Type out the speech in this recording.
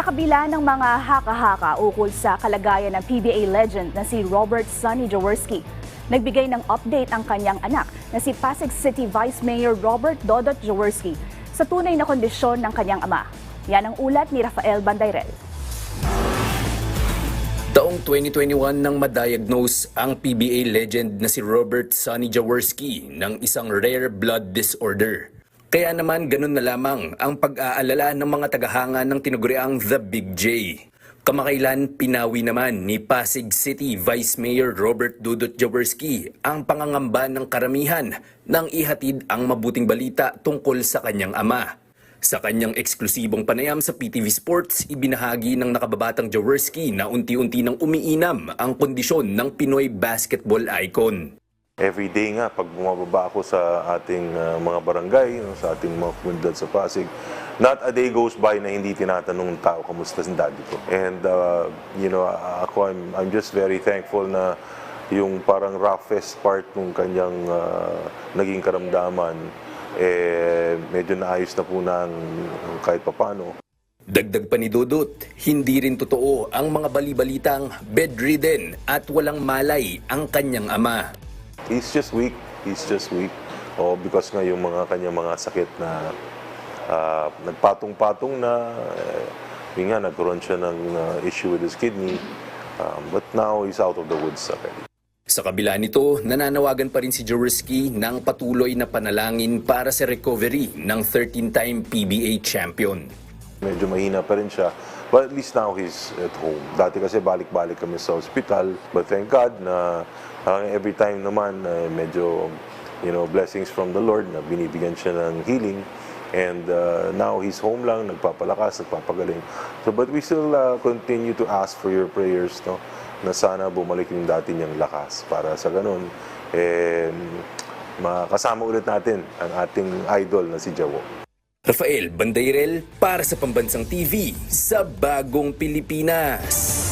Sa kabila ng mga haka-haka ukol sa kalagayan ng PBA legend na si Robert Sonny Jaworski, nagbigay ng update ang kanyang anak na si Pasig City Vice Mayor Robert Dodot Jaworski sa tunay na kondisyon ng kanyang ama. Yan ang ulat ni Rafael Bandayrel. Taong 2021 nang madiagnose ang PBA legend na si Robert Sonny Jaworski ng isang rare blood disorder. Kaya naman ganun na lamang ang pag-aalala ng mga tagahanga ng tinuguriang The Big J. Kamakailan pinawi naman ni Pasig City Vice Mayor Robert Dudut Jaworski ang pangangamba ng karamihan nang ihatid ang mabuting balita tungkol sa kanyang ama. Sa kanyang eksklusibong panayam sa PTV Sports, ibinahagi ng nakababatang Jaworski na unti-unti nang umiinam ang kondisyon ng Pinoy basketball icon. Every nga, pag bumababa ako sa ating uh, mga barangay, sa ating mga komunidad sa Pasig, not a day goes by na hindi tinatanong ng tao, kamusta si daddy ko? And, uh, you know, ako, I'm, I'm just very thankful na yung parang roughest part ng kanyang uh, naging karamdaman, eh, medyo naayos na po ng kahit papano. Dagdag pa ni Dudut, hindi rin totoo ang mga balibalitang bedridden at walang malay ang kanyang ama. He's just weak. He's just weak. O because nga yung mga kanyang mga sakit na ah, nagpatong-patong na, eh, yun nga, nagkaroon siya ng ah, issue with his kidney. Um, but now he's out of the woods already. Sa kabila nito, nananawagan pa rin si Jaworski ng patuloy na panalangin para sa recovery ng 13-time PBA champion. Medyo mahina pa rin siya. But at least now he's at home. Dati kasi balik-balik kami sa hospital. But thank God na ah, every time naman eh, medyo you know, blessings from the Lord na binibigyan siya ng healing. And uh, now he's home lang, nagpapalakas, nagpapagaling. So but we still uh, continue to ask for your prayers no na sana bumalik yung dati niyang lakas para sa ganun eh makasama ulit natin ang ating idol na si Jawo. Rafael Bandayrel para sa Pambansang TV sa Bagong Pilipinas.